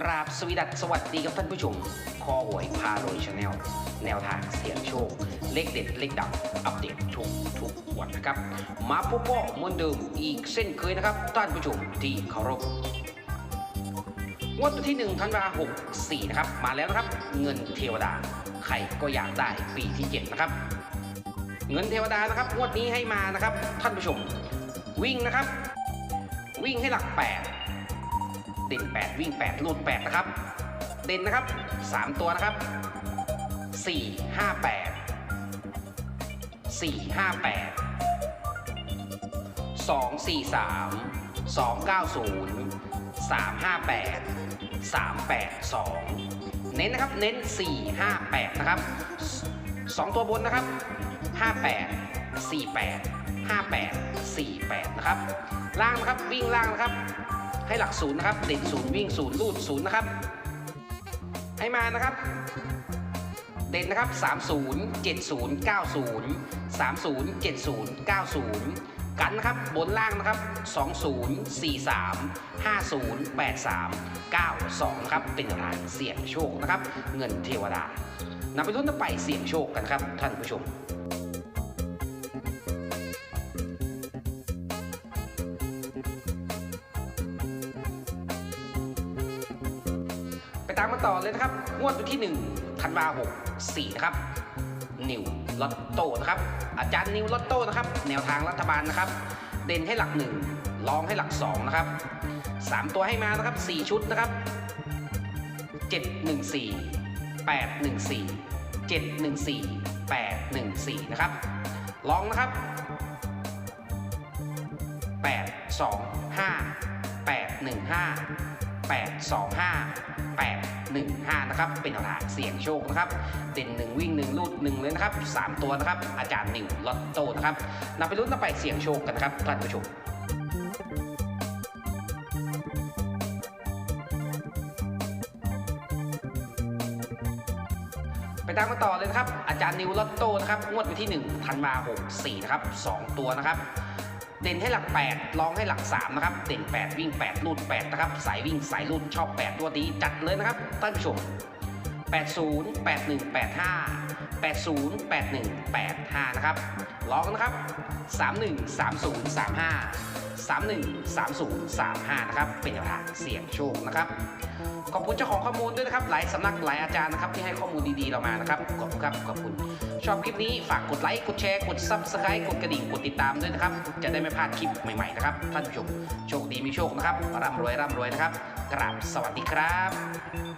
กราบสวีดัสสวัสดีกับท่านผู้ชม คอหวยพาโรยชาแนลแนวทางเสี่ยงโชค เลขเด็ด เลขดับ อัปเดตทุกทุกวันนะครับ มาพบพ่อเหมือนเดิมอีกเส้นเคยนะครับ ท่านผู้ชมที่เคารพงวดวันที่1ธันวาคม64นะครับ มาแล้วนะครับ เงินเทวดา ใครก็อยากได้ปีที่7นะครับ เงินเทวดานะครับงวดนี้ให้มานะครับ ท่านผู้ชม วิ่งนะครับ วิ่งให้หลัก 8 เด่น 8 วิ่ง8ลูด 8 นะครับ เด่นนะครับ 3 ตัวนะครับ 4 5 8 4 5 8 2 4 3 2 9 0 3 5 8 3 8 2 เน้นนะครับ เน้น 4 5 8 นะครับ 2 ตัวบนนะครับ 58 48 58 48 นะครับ ล่างนะครับ วิ่งล่างนะครับ ให้หลักศูนย์นะครับเด่นศูนย์วิ่งศูนย์รูดศูนย์นะครับให้มานะครับเด่นนะครับ 30 70 90 30 70 90 กันนะครับบนล่างนะครับ 20 43 50 83 92นะครับ เป็นรางเสี่ยงโชคนะครับ เงินเทวดานำไปลุ้นนำไปเสี่ยงโชคกันครับท่านผู้ชม ตามกันต่อเลยนะครับ งวดวันที่ 1 ธันวาคม64นะครับนิวลอตโต้นะครับ อาจารย์นิวลอตโต้นะครับ แนวทางรัฐบาลนะครับ เด่นให้หลักหนึ่งรองให้หลักสองนะครับสามตัวให้มานะครับสี่ชุดนะครับเจ็ดหนึ่งสี่แปดหนึ่งสี่เจ็ดหนึ่งสี่แปดหนึ่งสี่นะครับลองนะครับแปดสองห้าแปดหนึ่งห้า 825 815 นะครับ เป็นแนวทางเสี่ยงโชคนะครับ เด่นหนึ่งวิ่งหนึ่งลูดหนึ่งเลยนะครับ 3 ตัวนะครับ อาจารย์นิวลอตโต้นะครับนำไปลุ้นนำไปเสี่ยงโชคกันนะครับท่านผู้ชมไปตามกันต่อเลยนะครับ อาจารย์นิวลอตโต้นะครับ งวดวันที่1ธันวาคม64นะครับ 2 ตัวนะครับ เด่นให้หลัก 8 ลองให้หลัก 3 นะครับ เด่น 8 วิ่ง8ลูด 8 นะครับ สายวิ่งสายลูดชอบ 8 ตัวนี้จัดเลยนะครับท่านผู้ชม80 81 85 80 81 85 นะครับลองนนะครับ 31 30 35 31 30 35 นะครับ เป็นแนวทางเสี่ยงโชคนะครับ ขอบคุณเจ้าของข้อมูลด้วยนะครับ หลายสำนักหลายอาจารย์นะครับที่ให้ข้อมูลดีๆเรามานะครับ ขอบคุณครับ ขอบคุณ ชอบคลิปนี้ฝากกดไลค์ กดแชร์ กด subscribe กดกระดิ่ง กดติดตามด้วยนะครับ จะได้ไม่พลาดคลิปใหม่ๆนะครับ ท่านผู้ชม โชคดีมีโชคนะครับ ร่ำรวยร่ำรวยนะครับ กราบสวัสดีครับ